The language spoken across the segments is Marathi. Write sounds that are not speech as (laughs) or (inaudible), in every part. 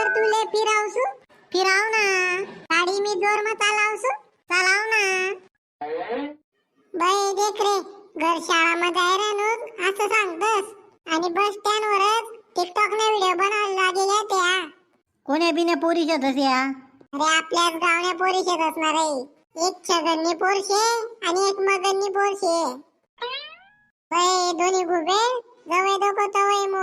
गाडीवर तुले फिरावसू? फिराव ना गाडी मी जोर मग चालावसू? चालाव ना बाई देख रे घर शाळामध्ये आहे रे नूत असं सांगतस. आणि बस स्टँड वरच टिकटॉक ने व्हिडिओ बनवायला लागेल्या त्या. कोण्या बिन्या पोरीच्या तस्या अरे आपल्याच गावण्या पोरीशेत असणार आहे. एक छगननी पोरशे आणि एक मगननी पोरशे. बाई दोन्ही गुबे जवळ दोघं तवय मोबाईल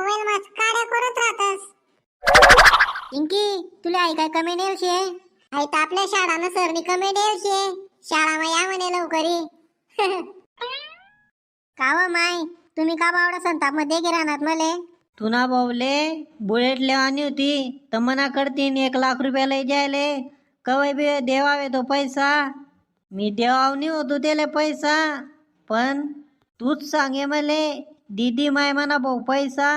पिंकी तुला आई काय कमी नेल शे आई तर आपल्या शाळानं सरनी कमी देवशे शाळा मग या म्हणे लवकरी. (laughs) काव माय तुम्ही का बावडा संतापमध्ये गे राहणार मले? तुना भाऊले बुलेट लेवानी होती तर मना करतीन एक लाख रुपयाला जायले कवय बी देवावे तो पैसा. मी देवावनी होतो त्याले पैसा. पण तूच सांगे मले दीदी माय म्हणा भाऊ पैसा.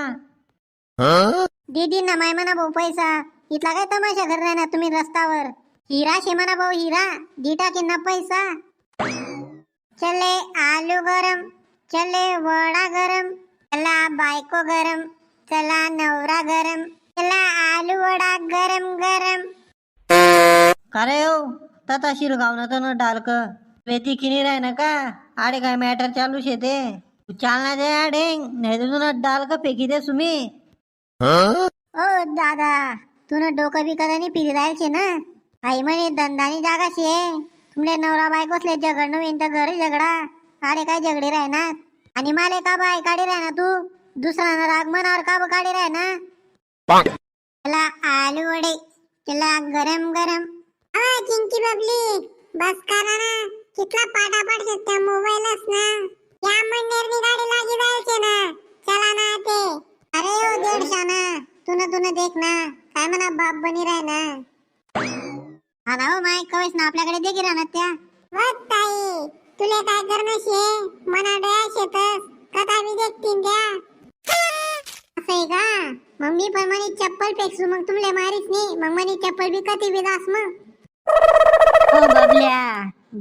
दीदी ना माय म्हणा भाऊ पैसा. इथला काय तमाशा घर ना तुम्ही रस्त्यावर? हिरा शे म्हणा भाऊ हिरा. दिटा की ना पैसा? चले आलू गरम चले वडा गरम चला बायको गरम चला नवरा गरम चला आलू वडा गरम गरम. का रे हो? तता शिरगावनं तर न डालक वेती किनी राय ना का? आडे काय मॅटर चालू शे ते. चालना दे आडे. नाही तर तुला डालक फेकी दे सुमी. ओ दादा तुनं डोकं बी कदा नाही ना? आई म्हणे धंदानी जागाशी आहे तुमले नवरा बायकोसले झगडणं होईन तर घरी झगडा. अरे काय झगडे राहणार? आणि माले का बाय काढी राहणार तू? दुसरा राग मनावर का काढी राहणार? चला आलू वडे. चला गरम गरम. अय चिंकी बबली बस करा ना. कितला पाटापाट मोबाईलच ना या मंडेरनी गाडी लागी जायचे ना चला ना ते अरे ओ दीडशा ना तुन तुन देख ना काय म्हणा बाप बनी राय ना. हा ना हो माय कवेस ना आपल्याकडे? दे की राहणार त्या. बघ ताई तुले काय करणं शे मना डोळ्या शेतस कथा बी देखतीन त्या. असं आहे का? मग मी पण म्हणे चप्पल फेकसू मग तुमले मारीस नाही. मग म्हणे चप्पल बी कधी बी दास मग. ओ बबल्या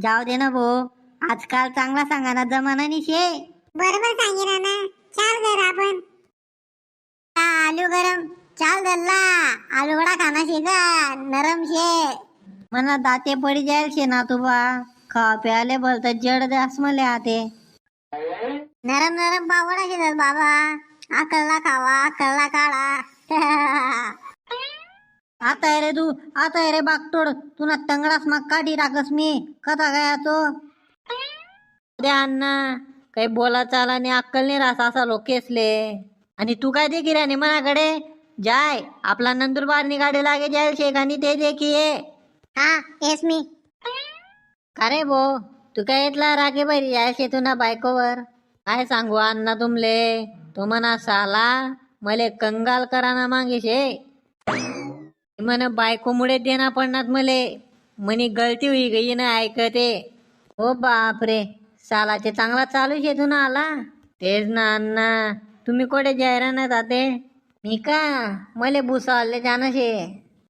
जाऊ दे ना भाऊ आजकाल चांगला सांगा ना जमाना शे. बरोबर सांगितलं ना चाल घर आपण. आलू गरम. चाल दल्ला आलू वडा खाना शे का? नरम शे. मना दाते पडी जाईल शे ना तुबा. खा प्याले बोलत जड दास मले आते. नरम नरम पावडा शेतात बाबा. अकलला खावा अकलला काढा. (laughs) आता रे तू आता रे बागतोड. तुला तंगडास मग काढी टाकस मी. कथा काय तो अण्णा काही बोला चाला आणि अक्कल नाही राहस असा लोकेसले. आणि तू काय दे किराने मनाकडे? जाय आपला नंदुरबारनी गाडी लागे जाईल शेखानी ते दे की ये हा येस मी. का रे भो तू काय इथला रागे बरी जाय शे तुना बायकोवर? काय सांगू अण्णा तुमले? तो म्हणा साला मले कंगाल करा ना मागे शे म्हण बायकोमुळे देना पडणार मले. म्हणे गलती होई गई ना ऐकते. हो बापरे सालाचे चांगला चालू शे तू आला? तेच ना अण्णा. तुम्ही कोठे जाहिराणात आते मी का मले भुसावले जाणं शे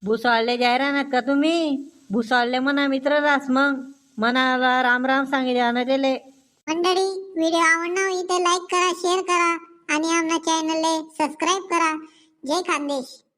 भुसावले जाहिराणात का तुम्ही. भुसावले म्हणा मित्र रास मग. मनाला राम राम सांगितले ना त्याले मंडळी व्हिडिओ आवडला इथे लाईक करा शेअर करा आणि आमच्या चॅनलला सबस्क्राईब करा. जय खानदेश.